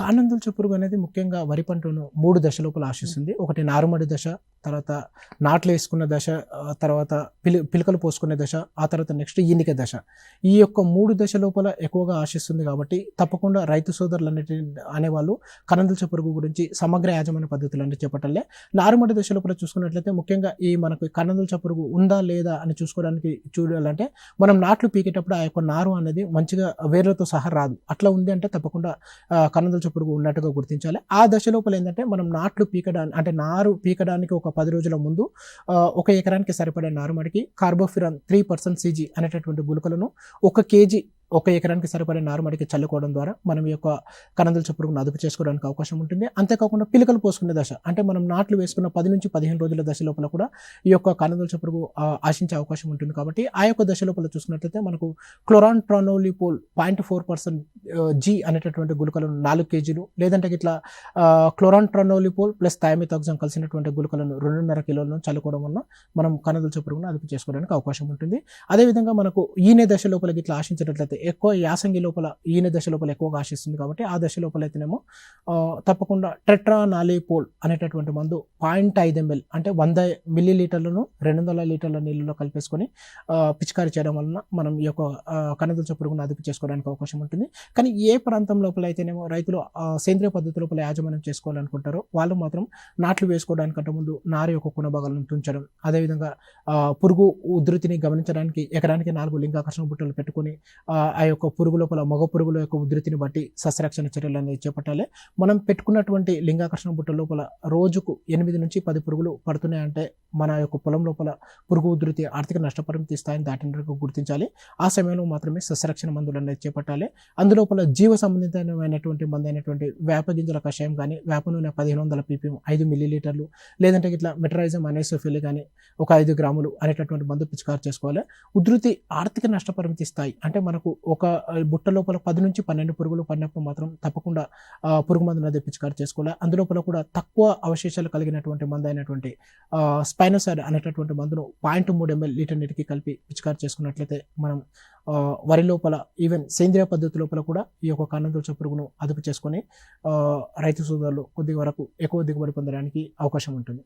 కానందుల పురుగు అనేది ముఖ్యంగా వరి పంటను మూడు దశ లోపల ఆశిస్తుంది. ఒకటి నారుమడి దశ తర్వాత నాట్లు వేసుకున్న దశ తర్వాత పిలి పిలకలు పోసుకునే దశ ఆ తర్వాత నెక్స్ట్ ఈనిక దశ. ఈ యొక్క మూడు దశ లోపల ఎక్కువగా ఆశిస్తుంది కాబట్టి తప్పకుండా రైతు సోదరులు అనేటి అనేవాళ్ళు కనందుల పురుగు గురించి సమగ్ర యాజమాన్య పద్ధతులు అంటే చెప్పటంలే నారుమడి దశ లోపల చూసుకున్నట్లయితే ముఖ్యంగా ఈ మనకు కనందుల పురుగు ఉందా లేదా అని చూసుకోవడానికి చూడాలంటే మనం నాట్లు పీకేటప్పుడు ఆ యొక్క నారు అనేది మంచిగా వేర్లతో సహా రాదు. అట్లా ఉంది అంటే తప్పకుండా కనందుల పురుగు ఉన్నట్టుగా గుర్తించాలి. ఆ దశ లోపల ఏంటంటే మనం నాట్లు పీకడానికి అంటే నారు పీకడానికి ఒక పది రోజుల ముందు ఒక ఎకరానికి సరిపడే నారు మడికి కార్బోఫిరాన్ త్రీ పర్సెంట్ సీజీ అనేటటువంటి గుళికలను ఒక కేజీ ఒక ఎకరానికి సరిపడే నారుమడికి చల్లుకోవడం ద్వారా మనం ఈ యొక్క కనందుల పురుగును అదుపు చేసుకోవడానికి అవకాశం ఉంటుంది. అంతేకాకుండా పిలకలు పోసుకునే దశ అంటే మనం నాట్లు వేసుకున్న పది నుంచి పదిహేను రోజుల దశ లోపల కూడా ఈ యొక్క కనందుల చప్పుడుకు ఆశించే అవకాశం ఉంటుంది కాబట్టి ఆ యొక్క దశ లోపల చూసుకున్నట్లయితే మనకు chlorantraniliprole point four percent G అనేటటువంటి గుళికలను నాలుగు కేజీలు లేదంటే ఇట్లా క్లోరాన్ ట్రానోలిపోల్ ప్లస్ థైమిథాక్సమ్ కలిసినటువంటి గుళికలను రెండున్నర కిలోలను చల్లుకోవడం వల్ల మనం కనదుల పురుగును అదుపు చేసుకోవడానికి అవకాశం ఉంటుంది. అదేవిధంగా మనకు ఈనే దశ లోపలికి ఇట్లా ఆశించినట్లయితే ఎక్కువ యాసంగి లోపల ఈయన దశ లోపల ఎక్కువగా ఆశిస్తుంది కాబట్టి ఆ దశ లోపల అయితేనేమో తప్పకుండా టెట్రా నాలిపోల్ అనేటటువంటి మందు పాయింట్ ఐదు ఎంఎల్ అంటే వంద మిల్లీ లీటర్లను రెండు వందల లీటర్ల నీళ్ళలో కలిపేసుకొని పిచికారీ చేయడం వలన మనం ఈ యొక్క కనదుల పురుగును అదుపు చేసుకోవడానికి అవకాశం ఉంటుంది. కానీ ఏ ప్రాంతం లోపల అయితేనేమో రైతులు సేంద్రియ పద్ధతి లోపల యాజమాన్యం చేసుకోవాలనుకుంటారో వాళ్ళు మాత్రం నాట్లు వేసుకోవడానికంటే ముందు నారు యొక్క కుణభాగాలను తుంచడం అదేవిధంగా పురుగు ఉధృతిని గమనించడానికి ఎకరానికి నాలుగు లింగాకర్షణ బుట్టలు పెట్టుకొని ఆ, యొక్క పురుగు లోపల మగ పురుగుల యొక్క ఉధృతిని బట్టి సస్యరక్షణ చర్యలు అనేది చేపట్టాలి. మనం పెట్టుకున్నటువంటి లింగాకర్షణ బుట్ట లోపల రోజుకు ఎనిమిది నుంచి పది పురుగులు పడుతున్నాయంటే మన యొక్క పొలం లోపల పురుగు ఉధృతి ఆర్థిక నష్టపరిమితి స్థాయిని దాటినట్టు గుర్తించాలి. ఆ సమయంలో మాత్రమే సస్యరక్షణ మందులు అనేది చేపట్టాలి. అందులోపల జీవ సంబంధితమైనటువంటి మందు అయినటువంటి వేప గింజల కషాయం కానీ వేప నూనె పదిహేను వందల పీపీఎం ఐదు మిల్లీలీటర్లు లేదంటే ఇట్లా మెట్రైజం అనేసోఫిల్ కానీ ఒక ఐదు గ్రాములు అనేటటువంటి మందు పిచికారు చేసుకోవాలి. ఉధృతి ఆర్థిక నష్టపరిమితి స్థాయి అంటే మనకు ఒక బుట్ట లోపల పది నుంచి పన్నెండు పురుగులు పడినప్పుడు మాత్రం తప్పకుండా పురుగు మందును అది పిచికారు చేసుకోవాలి. అందులోపల కూడా తక్కువ అవశేషాలు కలిగినటువంటి మందు అయినటువంటి స్పైనోసైడ్ అనేటటువంటి మందును పాయింట్ మూడు ఎంఎల్ లీటర్ నీటికి కలిపి పిచికారు చేసుకున్నట్లయితే మనం వరి లోపల ఈవెన్ సేంద్రియ పద్ధతి లోపల కూడా ఈ యొక్క కానందుల పురుగును అదుపు చేసుకొని రైతు సోదరులు కొద్ది వరకు ఎక్కువ దిగుబడి పొందడానికి అవకాశం ఉంటుంది.